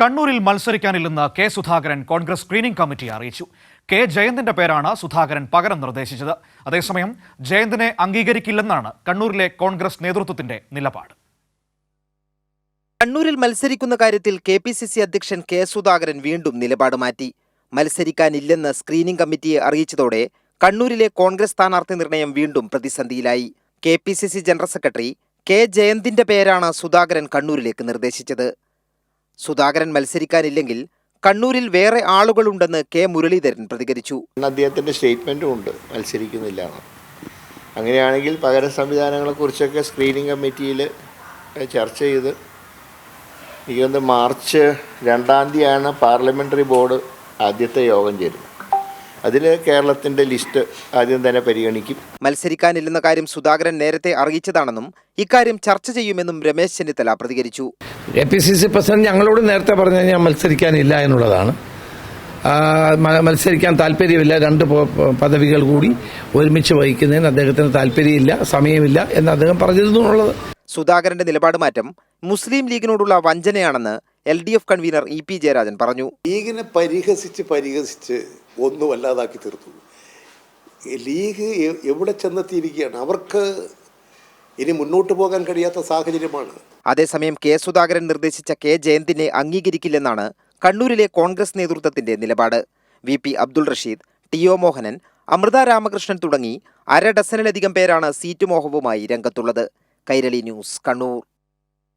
കണ്ണൂരിൽ മത്സരിക്കാനില്ലെന്ന് K Sudhakaran Congress screening committee അറിയിച്ചു. K ജയന്തിന്റെ പേരാണ് സുധാകരൻ പകരം നിർദ്ദേശിച്ചത്. അതേസമയം ജയന്തിനെ അംഗീകരിക്കില്ലെന്നാണ് കണ്ണൂരിലെ കോൺഗ്രസ് നേതൃത്വത്തിന്റെ നിലപാട്. കണ്ണൂരിൽ മത്സരിക്കുന്ന കാര്യത്തിൽ കെ പി സി സി അധ്യക്ഷൻ കെ സുധാകരൻ വീണ്ടും നിലപാട് മാറ്റി. മത്സരിക്കാനില്ലെന്ന് സ്ക്രീനിംഗ് കമ്മിറ്റിയെ അറിയിച്ചതോടെ കണ്ണൂരിലെ കോൺഗ്രസ് സ്ഥാനാർത്ഥി നിർണയം വീണ്ടും പ്രതിസന്ധിയിലായി. K P C C general secretary K ജയന്തിന്റെ പേരാണ് സുധാകരൻ കണ്ണൂരിലേക്ക് നിർദ്ദേശിച്ചത്. സുധാകരൻ മത്സരിക്കാനില്ലെങ്കിൽ കണ്ണൂരിൽ വേറെ ആളുകളുണ്ടെന്ന് കെ മുരളീധരൻ പ്രതികരിച്ചു. അദ്ദേഹത്തിന്റെ അദ്ദേഹത്തിന്റെ സ്റ്റേറ്റ്മെന്റും ഉണ്ട് മത്സരിക്കുന്നില്ല അങ്ങനെയാണെങ്കിൽ പകര സംവിധാനങ്ങളെക്കുറിച്ചൊക്കെ സ്ക്രീനിങ് കമ്മിറ്റിയിൽ ചർച്ച ചെയ്ത് എനിക്ക് തോന്നുന്നു മാർച്ച് രണ്ടാം തീയതിയാണ് പാർലമെന്ററി ബോർഡ് ആദ്യത്തെ യോഗം ചേരുന്നത്. അതിൽ കേരളത്തിന്റെ ലിസ്റ്റ് ആദ്യം തന്നെ പരിഗണിക്കും. മത്സരിക്കാനില്ലെന്ന കാര്യം സുധാകരൻ നേരത്തെ അറിയിച്ചതാണെന്നും ഇക്കാര്യം ചർച്ച ചെയ്യുമെന്നും രമേശ് ചെന്നിത്തല പ്രതികരിച്ചു. A P C C president ഞങ്ങളോട് നേരത്തെ പറഞ്ഞു ഞാൻ മത്സരിക്കാനില്ല എന്നുള്ളതാണ്. മത്സരിക്കാൻ താല്പര്യമില്ല. രണ്ട് പദവികൾ കൂടി ഒരുമിച്ച് വഹിക്കുന്നതിന് അദ്ദേഹത്തിന് താല്പര്യമില്ല സമയമില്ല എന്ന് അദ്ദേഹം പറഞ്ഞിരുന്നു എന്നുള്ളത് സുധാകരന്റെ നിലപാട് മാറ്റം മുസ്ലിം ലീഗിനോടുള്ള വഞ്ചനയാണെന്ന് L D F convenor E P Jayarajan പറഞ്ഞു. ലീഗിനെ പരിഹസിച്ച് പരിഹസിച്ച് ഒന്നും അല്ലാതാക്കി തീർത്തു. ലീഗ് എവിടെ ചെന്നെത്തിയിരിക്കുകയാണ്? അവർക്ക് ഇനി മുന്നോട്ട് പോകാൻ കഴിയാത്ത സാഹചര്യമാണ്. അതേസമയം കെ സുധാകരൻ നിർദ്ദേശിച്ച കെ ജയന്തിനെ അംഗീകരിക്കില്ലെന്നാണ് കണ്ണൂരിലെ കോൺഗ്രസ് നേതൃത്വത്തിന്റെ നിലപാട്. V P Abdul Rasheed T O Mohanan Amritha Ramakrishnan തുടങ്ങി അര ഡസനിലധികം പേരാണ് സീറ്റ് മോഹവുമായി രംഗത്തുള്ളത്. കൈരളി ന്യൂസ് കണ്ണൂർ.